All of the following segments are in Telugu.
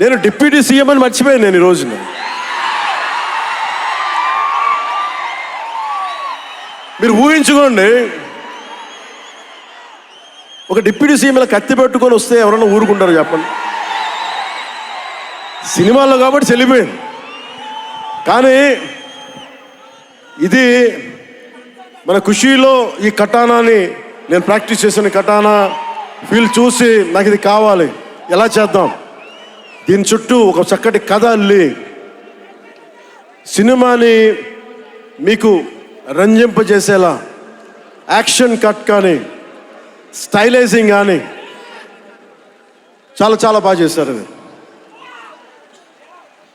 నేను డిప్యూటీ సీఎం అని మర్చిపోయాను నేను ఈ రోజున మీరు ఊహించుకోండి ఒక డిప్యూటీ సీఎం ఇలా కత్తి పెట్టుకొని వస్తే ఎవరన్నా ఊరుకుంటారు చెప్పండి. సినిమాల్లో కాబట్టి చెల్లిపోయింది. కానీ ఇది మన ఖుషీలో ఈ కటానాని నేను ప్రాక్టీస్ చేసిన కటానా ఫీల్ చూసి నాకు ఇది కావాలి. ఎలా చేద్దాం? దీని చుట్టూ ఒక చక్కటి కథ అల్లి సినిమాని మీకు రంజింపజేసేలా యాక్షన్ కట్ కానీ స్టైలైజింగ్ కానీ చాలా చాలా బాగా చేశారు అది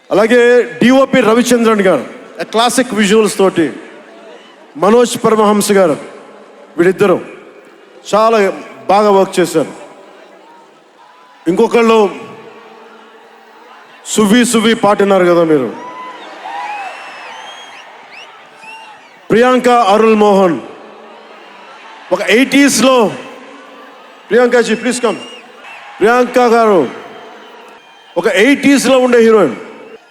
అలాగే డిఓపి రవిచంద్రన్ గారు క్లాసిక్ విజువల్స్ తోటి మనోజ్ పరమహంస గారు వీడిద్దరు చాలా బాగా వర్క్ చేశారు. ఇంకొకళ్ళు సువి సువి పాటినారు కదా మీరు. ప్రియాంక అరుల్ మోహన్. ఒక ఎయిటీస్లో ప్రియాంకాజీ ప్లీజ్ కమ్ ప్రియాంక గారు. ఒక ఎయిటీస్లో ఉండే హీరోయిన్.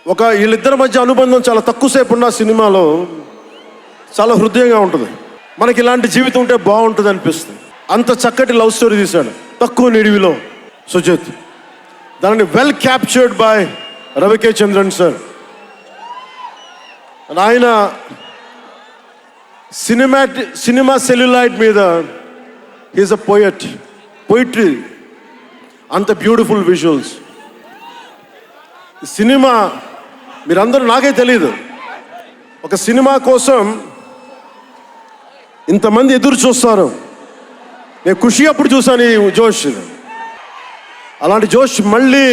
ఒక వీళ్ళిద్దరి మధ్య అనుబంధం చాలా తక్కువసేపు ఉన్న సినిమాలో చాలా హృదయంగా ఉంటుంది. మనకి ఇలాంటి జీవితం ఉంటే బాగుంటుంది అనిపిస్తుంది. అంత చక్కటి లవ్ స్టోరీ తీశాడు. తక్కువ నిడివిలో. సుజిత్. దానిని well captured by Ravi K Chandran sir ఆయన సినిమాటి సినిమా సెల్యులైట్ మీద ఈజ్ అ పోయట్ పోయిట్రీ అంత బ్యూటిఫుల్ విజువల్స్. సినిమా మీరందరూ నాకే తెలియదు ఒక సినిమా కోసం ఇంతమంది ఎదురు చూస్తారు. నేను ఖుషి అప్పుడు చూశాను ఈ జోష్. అలాంటి జోష్ మళ్ళీ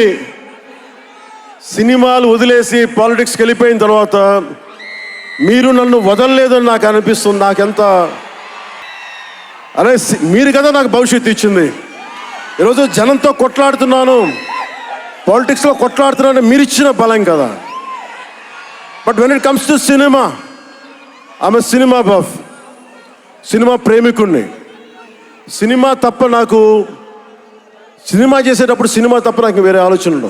సినిమాలు వదిలేసి పాలిటిక్స్కి వెళ్ళిపోయిన తర్వాత మీరు నన్ను వదలలేదని నాకు అనిపిస్తుంది. నాకెంత అరే సి- మీరు కదా నాకు భవిష్యత్తు ఇచ్చింది. ఈరోజు జనంతో కొట్లాడుతున్నాను. పాలిటిక్స్లో కొట్లాడుతున్నాను మీరు ఇచ్చిన బలం కదా. But when it comes to cinema ఆమె సినిమా బఫ్ సినిమా ప్రేమికుణ్ణి. సినిమా తప్ప నాకు సినిమా చేసేటప్పుడు సినిమా తప్ప నాకు వేరే ఆలోచనలు